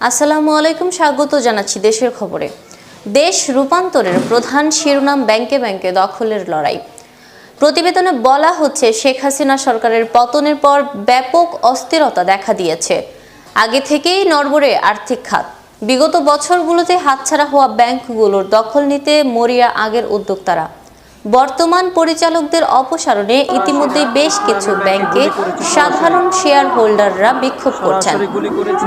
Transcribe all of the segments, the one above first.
আসসালামু আলাইকুম, স্বাগত জানাচ্ছি দেশের খবরে। দেশ রূপান্তরের প্রধান শিরোনাম ব্যাংকে ব্যাংকে দখলের লড়াই। প্রতিবেদনে বলা হচ্ছে, শেখ হাসিনা সরকারের পতনের পর ব্যাপক অস্থিরতা দেখা দিয়েছে। আগে থেকেই নড়বড়ে আর্থিক খাত। বিগত বছরগুলোতে হাতছাড়া হওয়া ব্যাংকগুলোর দখল নিতে মরিয়া আগের উদ্যোক্তারা। বর্তমান পরিচালকদের অপসারণে ইতিমধ্যে বেশ কিছু ব্যাংকে সাধারণ শেয়ার হোল্ডাররা বিক্ষোভ করছেন।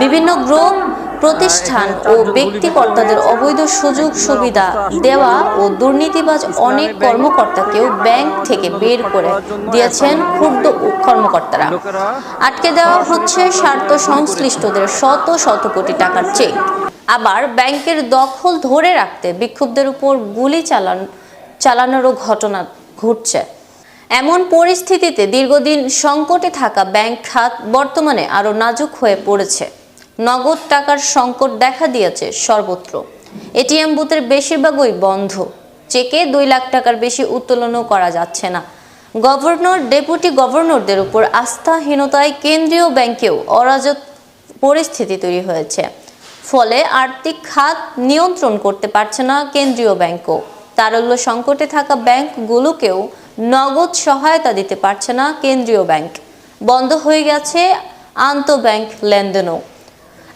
বিভিন্ন গ্রুপ, প্রতিষ্ঠান ও ব্যক্তিকর্তাদের অবৈধ সুযোগ সুবিধা দেওয়া ও দুর্নীতিবাজ অনেক কর্মকর্তাকেও ব্যাংক থেকে বের করে দিয়েছেন ক্ষুব্ধ কর্মকর্তারা। আটকে দেওয়া হচ্ছে স্বার্থ সংশ্লিষ্টদের শত শত কোটি টাকার চেক। আবার ব্যাংকের দখল ধরে রাখতে বিক্ষুব্ধদের উপর গুলি চালান চালানোরও ঘটনা ঘটছে। এমন পরিস্থিতিতে দীর্ঘদিন সংকটে থাকা ব্যাংক খাত বর্তমানে আরও নাজুক হয়ে পড়েছে। নগদ টাকার সংকট দেখা দিয়েছে সর্বত্র। এটিএম বুথের বেশিরভাগই বন্ধ। চেকে দুই লাখ টাকার বেশি উত্তোলনও করা যাচ্ছে না। গভর্নর, ডেপুটি গভর্নরদের উপর আস্থাহীনতায় কেন্দ্রীয় ব্যাংকেও অরাজক পরিস্থিতি তৈরি হয়েছে। ফলে আর্থিক খাত নিয়ন্ত্রণ করতে পারছে না কেন্দ্রীয় ব্যাংকও। তারল্য সংকটে থাকা ব্যাংকগুলোকেও নগদ সহায়তা দিতে পারছে না কেন্দ্রীয় ব্যাংক। বন্ধ হয়ে গেছে আন্তঃব্যাংক লেনদেনও।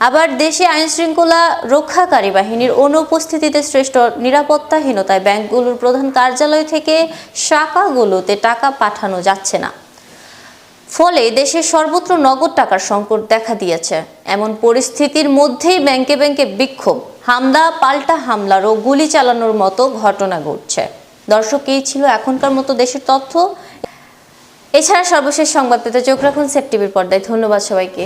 আবার দেশে আইনশৃঙ্খলা রক্ষাকারী বাহিনীর অনুপস্থিতিতে শ্রেষ্ঠ নিরাপত্তাহীনতায় ব্যাংকগুলোর প্রধান কার্যালয় থেকে শাখাগুলোতে টাকা পাঠানো যাচ্ছে না। ফলে দেশে সর্বত্র নগদ টাকার সংকট দেখা দিয়েছে। এমন পরিস্থিতির মধ্যেই ব্যাংকে ব্যাংকে বিক্ষোভ, হামলা, পাল্টা হামলার ও গুলি চালানোর মতো ঘটনা ঘটছে। দর্শক, এই ছিল এখনকার মতো দেশের তথ্য। এছাড়া সর্বশেষ সংবাদ পেতে চোখ রাখুন সেট টিভির পর্দায়। ধন্যবাদ সবাইকে।